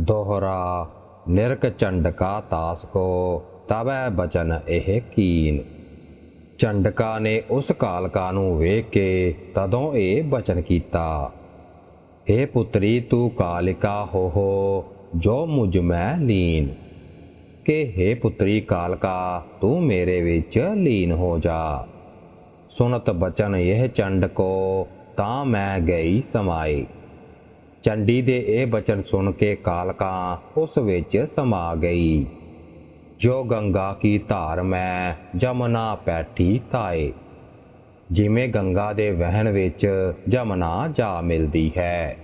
ਦੋਹਰਾ, ਨਿਰਕ ਚੰਡਕਾ ਤਾਸ ਕੋ, ਤਵੈ ਬਚਨ ਇਹ ਕੀਨ। ਚੰਡਕਾ ਨੇ ਉਸ ਕਾਲਕਾ ਨੂੰ ਵੇਖ ਕੇ ਤਦੋਂ ਇਹ ਬਚਨ ਕੀਤਾ। हे ਪੁੱਤਰੀ, ਤੂੰ ਕਾਲਿਕਾ ਹੋ ਹੋ ਜੋ ਮੁਝ ਮੈਂ ਲੀਨ। ਕਿ हे ਪੁੱਤਰੀ ਕਾਲਕਾ, ਤੂੰ ਮੇਰੇ ਵਿੱਚ ਲੀਨ ਹੋ ਜਾ। ਸੁਨਤ ਬਚਨ ਇਹ ਚੰਡ ਕੋ, ਤਾਂ ਮੈਂ ਗਈ ਸਮਾਈ ਚੰਡੀ ਦੇ ਇਹ ਬਚਨ ਸੁਣ ਕੇ ਕਾਲਕਾ ਉਸ ਵਿੱਚ ਸਮਾ ਗਈ। ਜੋ ਗੰਗਾ ਕੀ ਧਾਰ ਮੈਂ ਜਮਨਾ ਪੈਠੀ ਤਾਏ ਜਿਵੇਂ ਗੰਗਾ ਦੇ ਵਹਿਣ ਵਿੱਚ ਜਮਨਾ ਜਾ ਮਿਲਦੀ ਹੈ।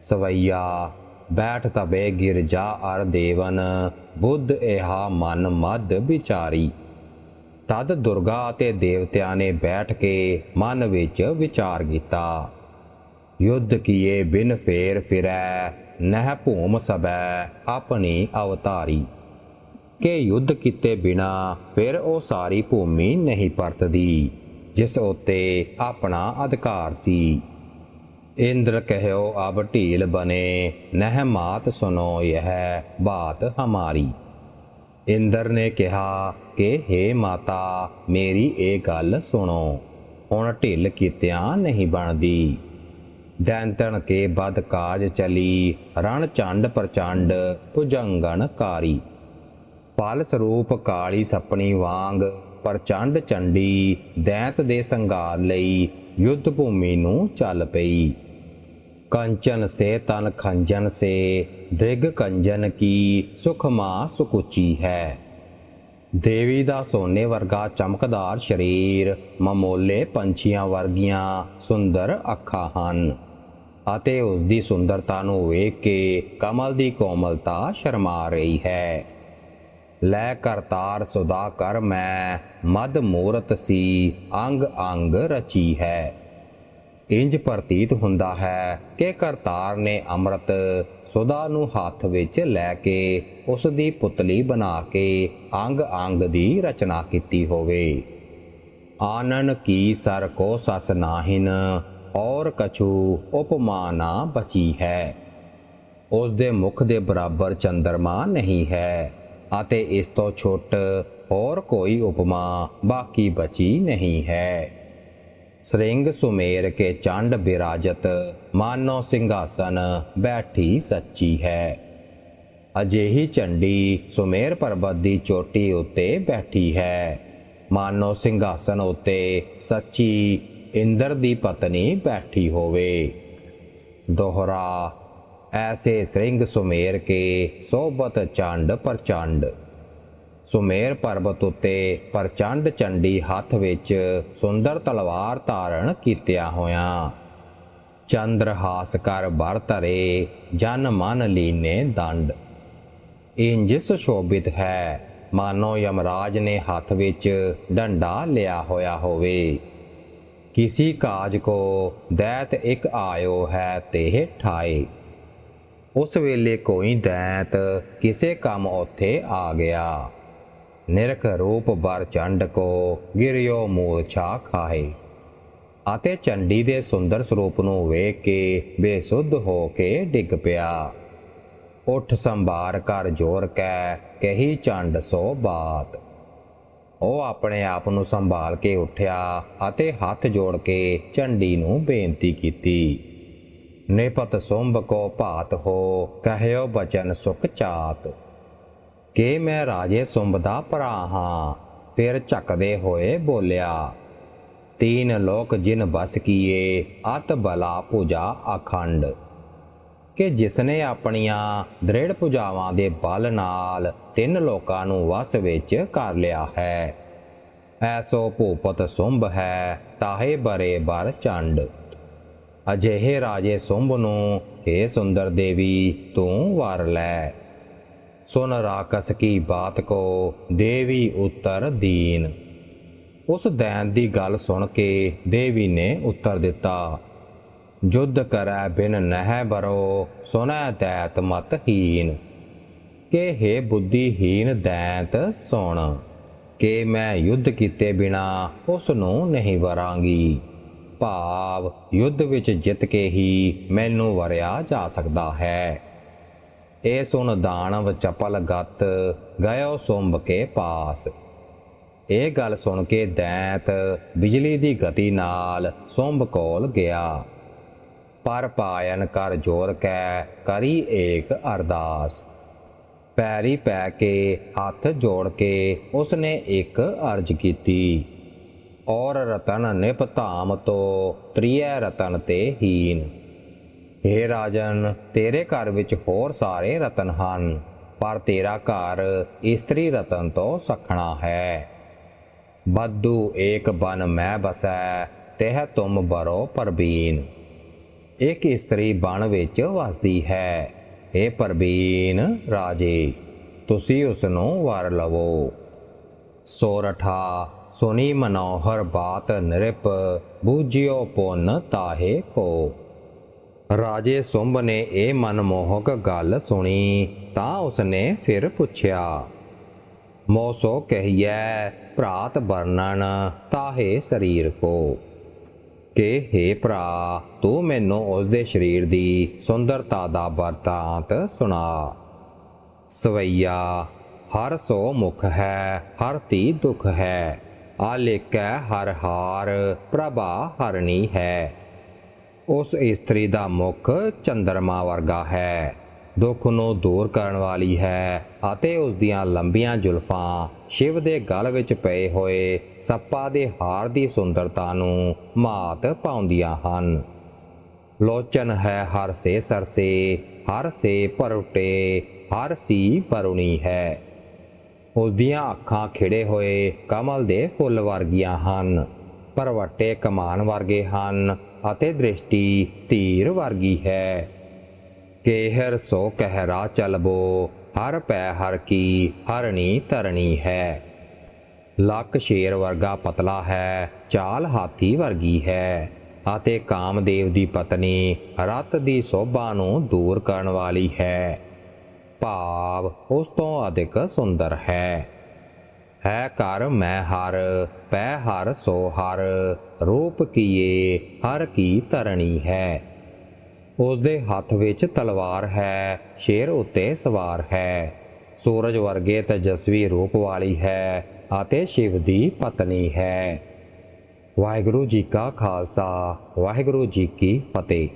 ਸਵਈਆ, ਬੈਠ ਤਬੇ ਗਿਰਜਾ ਅਰ ਦੇਵਨ, ਬੁੱਧ ਇਹਾ ਮਨ ਮਦ ਵਿਚਾਰੀ। ਤਦ ਦੁਰਗਾ ਅਤੇ ਦੇਵਤਿਆਂ ਨੇ ਬੈਠ ਕੇ ਮਨ ਵਿੱਚ ਵਿਚਾਰ ਕੀਤਾ। ਯੁੱਧ ਕੀਏ ਬਿਨ ਫੇਰ ਫਿਰੈ, ਨਹਿ ਭੂਮ ਸਬੈ ਆਪਣੀ ਅਵਤਾਰੀ। ਕਿ ਯੁੱਧ ਕੀਤੇ ਬਿਨਾ ਫਿਰ ਉਹ ਸਾਰੀ ਭੂਮੀ ਨਹੀਂ ਪਰਤਦੀ, ਜਿਸ ਉਤੇ ਆਪਣਾ ਅਧਿਕਾਰ ਸੀ। ਇੰਦਰ ਕਹਿਓ, ਅਬ ਢੀਲ ਬਨੇ, ਨਹਿ ਮਾਤ ਸੁਨੋ ਯਹ ਬਾਤ ਹਮਾਰੀ। ਇੰਦਰ ਨੇ ਕਿਹਾ, ਕਿ हे ਮਾਤਾ, ਮੇਰੀ ਇਹ ਗੱਲ ਸੁਣੋ, ਹੁਣ ਢਿੱਲ ਕੀਤਿਆਂ ਨਹੀਂ ਬਣਦੀ। ਦੈਂਤਣ ਕੇ ਬਦ ਕਾਜ ਚਲੀ, ਰਣ ਚੰਡ ਪ੍ਰਚੰਡ ਭੁਜੰਗਣ ਕਾਰੀ। ਫਲ ਸਰੂਪ ਕਾਲੀ ਸੱਪਣੀ ਵਾਂਗ ਪ੍ਰਚੰਡ ਚੰਡੀ, ਦੈਂਤ ਦੇ ਸੰਘਾਰ ਲਈ ਯੁੱਧ ਭੂਮੀ ਨੂੰ ਚੱਲ ਪਈ। ਕੰਚਨ ਸੇ ਤਨ ਖੰਜਨ ਸੇ, ਦ੍ਰਿਗ ਕੰਜਨ ਕੀ ਸੁਖਮਾ ਸੁਕੁਚੀ ਹੈ। ਦੇਵੀ ਦਾ ਸੋਨੇ ਵਰਗਾ ਚਮਕਦਾਰ ਸਰੀਰ, ਮਮੋਲੇ ਪੰਛੀਆਂ ਵਰਗੀਆਂ ਸੁੰਦਰ ਅੱਖਾਂ ਹਨ। ਅਤੇ ਉਸ ਦੀ ਸੁੰਦਰਤਾ ਨੂੰ ਵੇਖ ਕੇ ਕਮਲ ਦੀ ਕੋਮਲਤਾ ਸ਼ਰਮਾ ਰਹੀ ਹੈ। ਲੈ ਕਰਤਾਰ ਸੁਦਾ ਕਰ ਮੈਂ ਮਦ ਮੂਰਤ ਸੀ, ਅੰਗ ਅੰਗ ਰਚੀ ਹੈ। ਇੰਜ ਪ੍ਰਤੀਤ ਹੁੰਦਾ ਹੈ ਕਿ ਕਰਤਾਰ ਨੇ ਅੰਮ੍ਰਿਤ ਸੁਦਾ ਨੂੰ ਹੱਥ ਵਿੱਚ ਲੈ ਕੇ ਉਸ ਦੀ ਪੁਤਲੀ ਬਣਾ ਕੇ ਅੰਗ ਅੰਗ ਦੀ ਰਚਨਾ ਕੀਤੀ ਹੋਵੇ। ਆਨਨ ਕੀ ਸਰ ਕੋ ਸਸ ਨਾਹਿਨ ਔਰ ਕਛੂ ਉਪਮਾ ਨਾ ਬਚੀ ਹੈ। ਉਸ ਦੇ ਮੁਖ ਦੇ ਬਰਾਬਰ ਚੰਦਰਮਾ ਨਹੀਂ ਹੈ ਅਤੇ ਇਸ ਤੋਂ ਛੁੱਟ ਹੋਰ ਕੋਈ ਉਪਮਾ ਬਾਕੀ ਬਚੀ ਨਹੀਂ ਹੈ। ਸ੍ਰਿੰਗ ਸੁਮੇਰ ਕੇ ਚੰਡ ਬਿਰਾਜਤ ਮਾਨੋ ਸਿੰਘਾਸਨ ਬੈਠੀ ਸੱਚੀ ਹੈ। ਅਜੇਹੀ ਚੰਡੀ ਸੁਮੇਰ ਪਰਬਤ ਦੀ ਚੋਟੀ ਉੱਤੇ ਬੈਠੀ ਹੈ। ਮਾਨੋ ਸਿੰਘਾਸਨ ਉੱਤੇ ਸੱਚੀ ਇੰਦਰ ਦੀ ਪਤਨੀ ਬੈਠੀ ਹੋਵੇ। ਦੋਹਰਾ, ਐਸੇ ਸ੍ਰਿੰਗ ਸੁਮੇਰ ਕੇ ਸੋਬਤ ਚੰਡ ਪਰਚੰਡ। ਸੁਮੇਰ ਪਰਬਤ ਉਤੇ ਪ੍ਰਚੰਡ ਚੰਡੀ ਹੱਥ ਵਿੱਚ ਸੁੰਦਰ ਤਲਵਾਰ ਧਾਰਨ ਕੀਤਿਆ ਹੋਇਆ, ਚੰਦਰ ਹਾਸ ਕਰ ਬਰ ਧਰੇ ਜਨ ਮਨ ਲੀਨੇ ਦੰਡ। ਇੰਜ ਸੁਸ਼ੋਭਿਤ ਹੈ, ਮਾਨੋ ਯਮਰਾਜ ਨੇ ਹੱਥ ਵਿੱਚ ਡੰਡਾ ਲਿਆ ਹੋਇਆ ਹੋਵੇ। ਕਿਸੀ ਕਾਜ ਕੋ ਦੈਤ ਇੱਕ ਆਇਓ ਹੈ ਤੇ ਠਾਏ ਉਸ ਵੇਲੇ ਕੋਈ ਦੈਤ ਕਿਸੇ ਕੰਮ ਉੱਥੇ ਆ ਗਿਆ ਨਿਰਖ ਰੂਪ ਬਰ ਚੰਡ ਕੋ ਗਿਰਿਓ ਮੂਰਛਾ ਖਾਏ ਅਤੇ ਚੰਡੀ ਦੇ ਸੁੰਦਰ ਸਰੂਪ ਨੂੰ ਵੇਖ ਕੇ ਬੇਸੁੱਧ ਹੋ ਕੇ ਡਿੱਗ ਪਿਆ ਉਠ ਸੰਭਾਰ ਕਰ ਜੋਰ ਕੈ ਕਹੀ ਚੰਡ ਸੋ ਬਾਤ ਉਹ ਆਪਣੇ ਆਪ ਨੂੰ ਸੰਭਾਲ ਕੇ ਉੱਠਿਆ ਅਤੇ ਹੱਥ ਜੋੜ ਕੇ ਝੰਡੀ ਨੂੰ ਬੇਨਤੀ ਕੀਤੀ। ਨਿਪਤ ਸੁੰਭ ਕੋ ਭਾਤ ਹੋ, ਕਹਿਓ ਬਚਨ ਸੁਖ ਚਾਤ। ਕਿ ਮੈਂ ਰਾਜੇ ਸੁੰਭ ਦਾ ਭਰਾ ਹਾਂ, ਫਿਰ ਝਕਦੇ ਹੋਏ ਬੋਲਿਆ, ਤੀਨ ਲੋਕ ਜਿਨ ਬਸ ਕੀਏ ਅਤ ਬਲਾ ਪੂਜਾ ਅਖੰਡ। ਕਿ ਜਿਸ ਨੇ ਆਪਣੀਆਂ ਦ੍ਰਿੜ ਪੂਜਾਵਾਂ ਦੇ ਬਲ ਨਾਲ ਤਿੰਨ ਲੋਕਾਂ ਨੂੰ ਵਸ ਵਿੱਚ ਕਰ ਲਿਆ ਹੈ। ਐਸੋ ਭੂਪਤ ਸੁੰਭ ਹੈ, ਤਾਹੇ ਬਰੇ ਬਰ ਚੰਡ। ਅਜਿਹੇ ਰਾਜੇ ਸੁੰਭ ਨੂੰ ਏ ਸੁੰਦਰ ਦੇਵੀ, ਤੂੰ ਵਾਰ ਲੈ। ਸੁਨ ਰਾਕਸ ਕੀ ਬਾਤ ਕੋ, ਦੇਵੀ ਉੱਤਰ ਦੀਨ। ਉਸ ਦੈਨ ਦੀ ਗੱਲ ਸੁਣ ਕੇ ਦੇਵੀ ਨੇ ਉੱਤਰ ਦਿੱਤਾ ਜੁਧ ਕਰੈ ਬਿਨ ਨਹਿ ਬਰੋ ਸੁਨੈ ਦੈਤ ਮਤ ਹੀਨ। ਕਿ ਹੈ ਬੁੱਧੀਹੀਨ ਦੈਂਤ ਸੁਣ, ਕਿ ਮੈਂ ਯੁੱਧ ਕੀਤੇ ਬਿਨਾ ਉਸ ਨੂੰ ਨਹੀਂ ਵਰਾਂਗੀ। ਭਾਵ ਯੁੱਧ ਵਿੱਚ ਜਿੱਤ ਕੇ ਹੀ ਮੈਨੂੰ ਵਰਿਆ ਜਾ ਸਕਦਾ ਹੈ। ਇਹ ਸੁਣ ਦਾਨਵ ਚਪਲ ਗਤ, ਗਇਓ ਸੁੰਭ ਕੇ ਪਾਸ। ਇਹ ਗੱਲ ਸੁਣ ਕੇ ਦੈਂਤ, ਬਿਜਲੀ ਦੀ ਗਤੀ ਨਾਲ ਸੁੰਭ ਕੋਲ ਗਿਆ। ਪਰ ਪਾਇਨ ਕਰ ਜੋਰ ਕੈ, ਕਰੀ ਏਕ ਅਰਦਾਸ। ਪੈਰੀ ਪੈ ਕੇ ਹੱਥ ਜੋੜ ਕੇ ਉਸਨੇ ਇੱਕ ਅਰਜ ਕੀਤੀ, ਔਰ ਰਤਨ ਨਿਪ ਧਾਮ ਤੋ ਤ੍ਰਿਐ ਰਤਨ ਤੇ ਹੀਨ। ਹੇ ਰਾਜਨ, ਤੇਰੇ ਘਰ ਵਿੱਚ ਹੋਰ ਸਾਰੇ ਰਤਨ ਹਨ, ਪਰ ਤੇਰਾ ਘਰ ਇਸਤਰੀ ਰਤਨ ਤੋਂ ਸਖਣਾ ਹੈ। ਬੱਦੂ ਏਕ ਬਨ ਮੈਂ ਬਸੈ, ਤਹਿ ਤੁਮ ਬਰੋ ਪਰਬੀਨ। ਇੱਕ ਇਸਤਰੀ ਬਣ ਵਿੱਚ ਵਸਦੀ ਹੈ। ਇਹ ਪਰਬੀਨ ਰਾਜੇ, ਤੁਸੀਂ ਉਸ ਨੂੰ ਵਰ ਲਵੋ। ਸੋਰਠਾ ਸੁਨੀ ਮਨੋਹਰ ਬਾਤ ਨਿਰਪ, ਬੂਝਿਓ ਪੁੰਨ ਤਾਹੇ ਕੋ। ਰਾਜੇ ਸੁੰਭ ਨੇ ਇਹ ਮਨਮੋਹਕ ਗੱਲ ਸੁਣੀ, ਤਾਂ ਉਸਨੇ ਫਿਰ ਪੁੱਛਿਆ ਮੋਸੋ ਕਹੀਐ, ਭਰਾਤ ਵਰਣਨ ਤਾਹੇ ਸਰੀਰ ਕੋ। ਕਿ हे ਭਰਾ, ਤੂੰ ਮੈਨੂੰ ਉਸ ਦੇ ਸਰੀਰ ਦੀ ਸੁੰਦਰਤਾ ਦਾ ਵਰਤਾਂਤ ਸੁਣਾ। ਸਵਈਆ, ਹਰ ਸੋ ਮੁਖ ਹੈ, ਹਰ ਤੀ ਦੁਖ ਹੈ ਆਲੇਕੈ ਹਰ ਹਾਰ, ਪ੍ਰਭਾ ਹਰਣੀ ਹੈ। ਉਸ ਇਸਤਰੀ ਦਾ ਮੁਖ ਚੰਦਰਮਾ ਵਰਗਾ ਹੈ। ਦੁੱਖ ਨੂੰ ਦੂਰ ਕਰਨ ਵਾਲੀ ਹੈ ਅਤੇ ਉਸ ਦੀਆਂ ਲੰਬੀਆਂ ਜ਼ੁਲਫਾਂ ਸ਼ਿਵ ਦੇ ਗਲ ਵਿੱਚ ਪਏ ਹੋਏ ਸੱਪਾ ਦੇ ਹਾਰ ਦੀ ਸੁੰਦਰਤਾ ਨੂੰ ਮਾਤ ਪਾਉਂਦੀਆਂ ਹਨ। ਲੋਚਨ ਹੈ ਹਰ ਸੇ ਸਰਸੇ, ਹਰ ਸੇ ਪਰੁੱਟੇ ਹਰ ਸੀ ਪਰੁਣੀ ਹੈ। ਉਸ ਦੀਆਂ ਅੱਖਾਂ ਖਿੜੇ ਹੋਏ ਕਮਲ ਦੇ ਫੁੱਲ ਵਰਗੀਆਂ ਹਨ, ਪਰਵੱਟੇ ਕਮਾਨ ਵਰਗੇ ਹਨ ਅਤੇ ਦ੍ਰਿਸ਼ਟੀ ਤੀਰ ਵਰਗੀ ਹੈ। ਕੇਹਰ ਸੋ ਕਹਿਰਾ ਚਲਬੋ ਹਰ ਪੈ ਹਰ ਕੀ, ਹਰਣੀ ਤਰਣੀ ਹੈ। ਲੱਕ ਸ਼ੇਰ ਵਰਗਾ ਪਤਲਾ ਹੈ, ਚਾਲ ਹਾਥੀ ਵਰਗੀ ਹੈ। ਅਤੇ ਕਾਮਦੇਵ ਦੀ ਪਤਨੀ ਰਤ ਦੀ ਸੋਭਾ ਨੂੰ ਦੂਰ ਕਰਨ ਵਾਲੀ ਹੈ। ਭਾਵ ਉਸ ਤੋਂ ਅਧਿਕ ਸੁੰਦਰ ਹੈ। ਹੈ ਕਰ ਮੈਂ ਹਰ, ਪੈ ਹਰ ਸੋ ਹਰ, ਰੂਪ ਕੀਏ ਹਰ ਕੀ ਤਰਣੀ ਹੈ। ਉਸ ਦੇ ਹੱਥ ਵਿੱਚ ਤਲਵਾਰ ਹੈ, ਸ਼ੇਰ ਉੱਤੇ ਸਵਾਰ ਹੈ। ਸੂਰਜ ਵਰਗੇ ਤੇਜਸਵੀ ਰੂਪ ਵਾਲੀ ਹੈ ਅਤੇ ਸ਼ਿਵ ਦੀ ਪਤਨੀ ਹੈ। ਵਾਹਿਗੁਰੂ ਜੀ ਕਾ ਖਾਲਸਾ, ਵਾਹਿਗੁਰੂ ਜੀ ਕੀ ਫਤਿਹ।